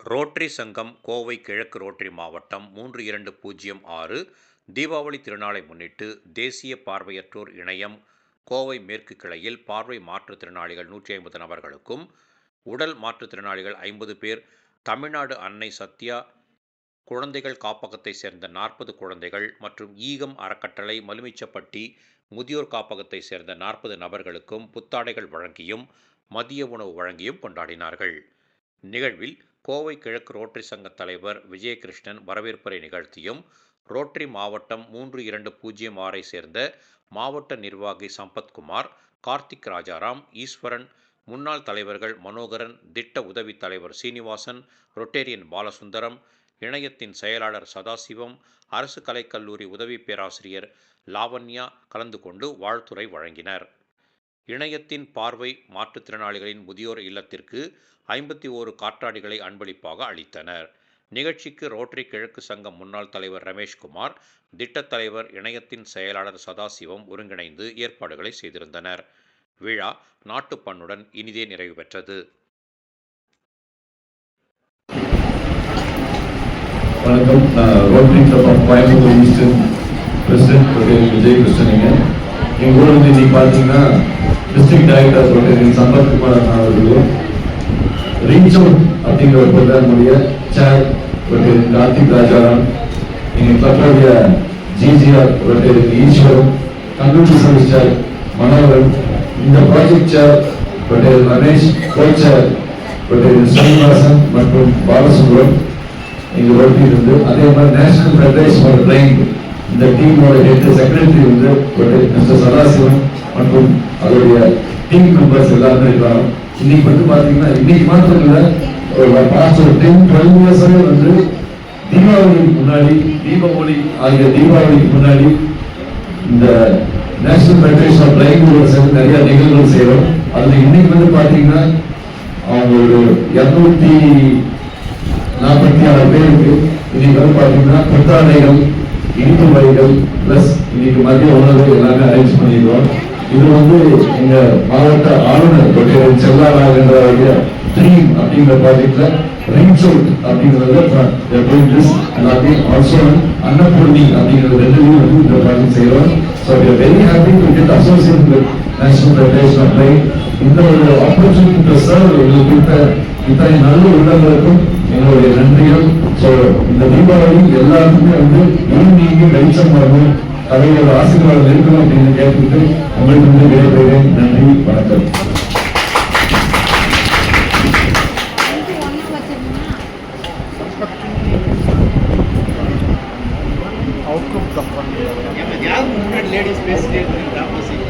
Rotary சங்கம் கோவை கிழக்கு rotary மாவட்டம் மூன்று இரண்டு பூஜ்ஜியம் ஆறு தீபாவளி திருநாளை முன்னிட்டு தேசிய பார்வையற்றோர் இணையம் கோவை மேற்கு கிளையில் பார்வை மாற்றுத்திறனாளிகள் நூற்றி ஐம்பது நபர்களுக்கும் உடல் மாற்றுத்திறனாளிகள் ஐம்பது பேர் தமிழ்நாடு அன்னை சத்யா குழந்தைகள் காப்பகத்தை சேர்ந்த நாற்பது குழந்தைகள் மற்றும் ஈகம் அறக்கட்டளை மலுமிச்சப்பட்டி முதியோர் காப்பகத்தை சேர்ந்த நாற்பது நபர்களுக்கும் புத்தாடைகள் வழங்கியும் மதிய உணவு வழங்கியும் கொண்டாடினார்கள். நிகழ்வில் கோவை கிழக்கு ரோட்டரி சங்க தலைவர் விஜயகிருஷ்ணன் வரவேற்புரை நிகழ்த்தியும் ரோட்டரி மாவட்டம் மூன்று இரண்டு பூஜ்ஜியம் ஆறை சேர்ந்த மாவட்ட நிர்வாகி சம்பத்குமார் கார்த்திக் ராஜாராம் ஈஸ்வரன் முன்னாள் தலைவர்கள் மனோகரன் திட்ட உதவி தலைவர் சீனிவாசன் ரொட்டேரியன் பாலசுந்தரம் இணையத்தின் செயலாளர் சதாசிவம் அரசு கலைக்கல்லூரி உதவி பேராசிரியர் லாவண்யா கலந்து கொண்டு வாழ்த்துரை வழங்கினர். இணையத்தின் பார்வை மாற்றுத்திறனாளிகளின் முதியோர் இல்லத்திற்கு ஐம்பத்தி ஓரு காற்றாடிகளை அன்பளிப்பாக அளித்தனர். நிகழ்ச்சிக்கு ரோட்டரி கிழக்கு சங்கம் முன்னாள் தலைவர் ரமேஷ்குமார் திட்டத் தலைவர் இணையத்தின் செயலாளர் சதாசிவம் ஒருங்கிணைந்து ஏற்பாடுகளை செய்திருந்தனர். விழா நாட்டுப்பண்ணுடன் இனிதே நிறைவு பெற்றது. வணக்கம். Rotary club of Coimbatore eastern president Vijay Krishnan எங்கள் ஊர் வந்து இன்னைக்கு பார்த்தீங்கன்னா டிஸ்ட்ரிக்ட் டைரக்டர் ரொட்டேரி சம்பத்குமார் அண்ணா அவர்களும் ரீச் அவுட் அப்படிங்கிற ஒரு ப்ரோக்ராமுடைய சேர் ஒரு கார்த்திக் ராஜாராம் எங்கள் கிளப்புடைய ஜிஜிஆர் ஒரு Eswaran computer service chair Manoharan இந்த project chair Rotary Ramesh Kochhar chair Srinivasan மற்றும் பாலசுப்ரம் எங்க ரோட்டி இருந்து அதே மாதிரி நேஷனல் ஃபெடரேஷன் ஃபார் பிளைண்ட் இந்த டீமோட ஹெட் செக்ரட்டரி வந்து மிஸ்டர் சதாசிவன் மற்றும் அதோடைய டீம் மெம்பர்ஸ் எல்லாருமே இருக்காங்க. இன்னைக்கு வந்து பாத்தீங்கன்னா இன்னைக்கு மாத்திரம் இல்ல ஒரு பாஸ்ட் ஒரு டென் டுவெல் இயர்ஸாவே வந்து தீபாவளிக்கு முன்னாடி தீபாவளி ஆகிய தீபாவளிக்கு முன்னாடி இந்த நேஷனல் ஃபெடரேஷன் ஆஃப் பிளைண்டோட சேர்ந்து நிறைய நிகழ்வுகள் செய்யறோம் அதுல இன்னைக்கு வந்து பாத்தீங்கன்னா அவங்க ஒரு இருநூத்தி நாற்பத்தி ஆறு பேருக்கு இன்னைக்கு வந்து பாத்தீங்கன்னா புத்தாடைகள் இனிப்பு வகைகள் பிளஸ் இன்னைக்கு மதிய உணவு எல்லாமே அரேஞ்ச் பண்ணிடுவோம் இது வந்து எங்க மாவட்ட ஆளுநர் டாக்டர் செல்லாராகன்றவருடைய ட்ரீம் அப்படிங்கிற ப்ராஜெக்ட்ல ரிங்ஸ் அவுட் அப்படிங்கிறத எல்லாத்தையும் ஆல்சோ அன்னபூர்ணி அப்படிங்கிற ரெண்டுலையும் வந்து இந்த ப்ராஜெக்ட் செய்யறோம் so we are very happy to get associated with National Federation of Play இந்த ஒரு ஆப்பர்ச்சுனிட்டி டு சர்வ் எங்களுக்கு இத்தனை நல்ல உள்ளங்களுக்கும் எங்களுடைய நன்றிகள். ஸோ இந்த தீபாவளி எல்லாருக்குமே வந்து நீங்க வெளிச்சம் வரணும்? அவையோட ஆசீர்வாதம் இருக்கணும் அப்படின்னு கேட்டுட்டு தமிழ்நாடு வேறு நன்றி வணக்கம் யாரும் முன்னாடி லேடிஸ் பேசிட்டே இருக்கிறாங்க